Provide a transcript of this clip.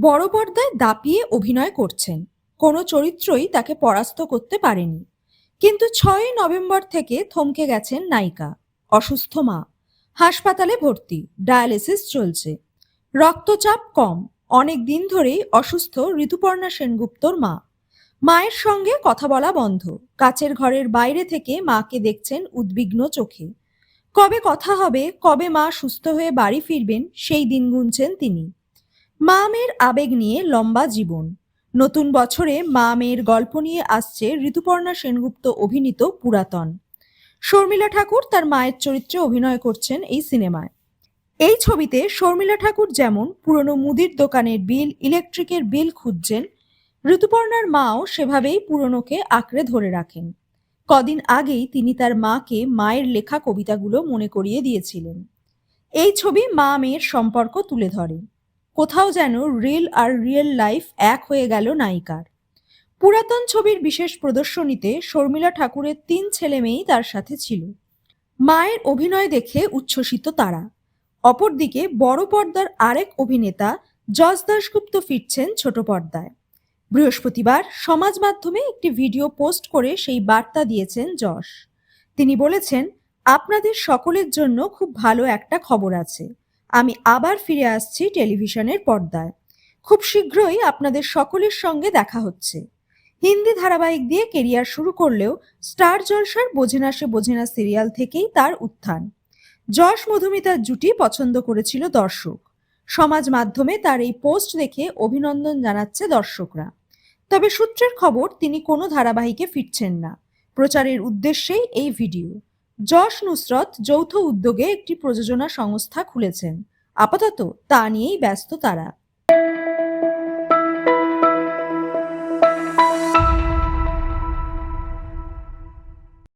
বড় পর্দায় দাপিয়ে অভিনয় করছেন। কোনো চরিত্রই তাকে পরাস্ত করতে পারেনি। কিন্তু ছয়ই নভেম্বর থেকে থমকে গেছেন নায়িকা, অসুস্থ মা। হাসপাতালে ভর্তি, ডায়ালিসিস চলছে। রক্তচাপ কম, অনেক দিন ধরেই অসুস্থ ঋতুপর্ণা সেনগুপ্তর মা। মায়ের সঙ্গে কথা বলা বন্ধ। কাচের ঘরের বাইরে থেকে মাকে দেখছেন উদ্বিগ্ন চোখে। কবে কথা হবে, কবে মা সুস্থ হয়ে বাড়ি ফিরবেন, সেই দিন গুনছেন তিনি। মা মেয়ের আবেগ নিয়ে লম্বা জীবন। নতুন বছরে মা মেয়ের গল্প নিয়ে আসছে ঋতুপর্ণা সেনগুপ্ত অভিনীত পুরাতন। শর্মিলা ঠাকুর তার মায়ের চরিত্রে অভিনয় করছেন এই সিনেমায়। এই ছবিতে শর্মিলা ঠাকুর যেমন পুরনো মুদির দোকানের বিল, ইলেকট্রিকের বিল খুঁজছেন, ঋতুপর্ণার মাও সেভাবেই পুরনোকে আঁকড়ে ধরে রাখেন। কদিন আগেই তিনি তার মাকে মায়ের লেখা কবিতাগুলো মনে করিয়ে দিয়েছিলেন। এই ছবি মা মেয়ের সম্পর্ক তুলে ধরে। কোথাও যেন রিল আর রিয়েল লাইফ এক হয়ে গেল নায়িকার। পুরাতন ছবির বিশেষ প্রদর্শনীতে শর্মিলা ঠাকুরের তিন ছেলে মেয়েই তার সাথে ছিল। মায়ের অভিনয় দেখে উচ্ছ্বসিত তারা। অপরদিকে বড় পর্দার আরেক অভিনেতা যশ দাশগুপ্ত ফিরছেন ছোট পর্দায়। বৃহস্পতিবার সমাজ মাধ্যমে একটি ভিডিও পোস্ট করে সেই বার্তা দিয়েছেন যশ। তিনি বলেছেন, আপনাদের সকলের জন্য খুব ভালো একটা খবর আছে। আমি আবার ফিরে আসছি টেলিভিশনের পর্দায়। খুব শীঘ্রই আপনাদের সকলের সঙ্গে দেখা হচ্ছে। হিন্দি ধারাবাহিক দিয়ে কেরিয়ার শুরু করলেও স্টার জলসার বোঝে না সে বোঝে না সিরিয়াল থেকেই তার উত্থান। যশ মধুমিতার জুটি পছন্দ করেছিল দর্শক। সমাজ মাধ্যমে তার এই পোস্ট দেখে অভিনন্দন জানাচ্ছে দর্শকরা। তবে সূত্রের খবর, তিনি কোনো ধারাবাহিকে ফিরছেন না। প্রচারের উদ্দেশ্যেই এই ভিডিও। যশ নুসরত যৌথ উদ্যোগে একটি প্রযোজনা সংস্থা খুলেছেন। আপাতত তা নিয়েই ব্যস্ত তারা।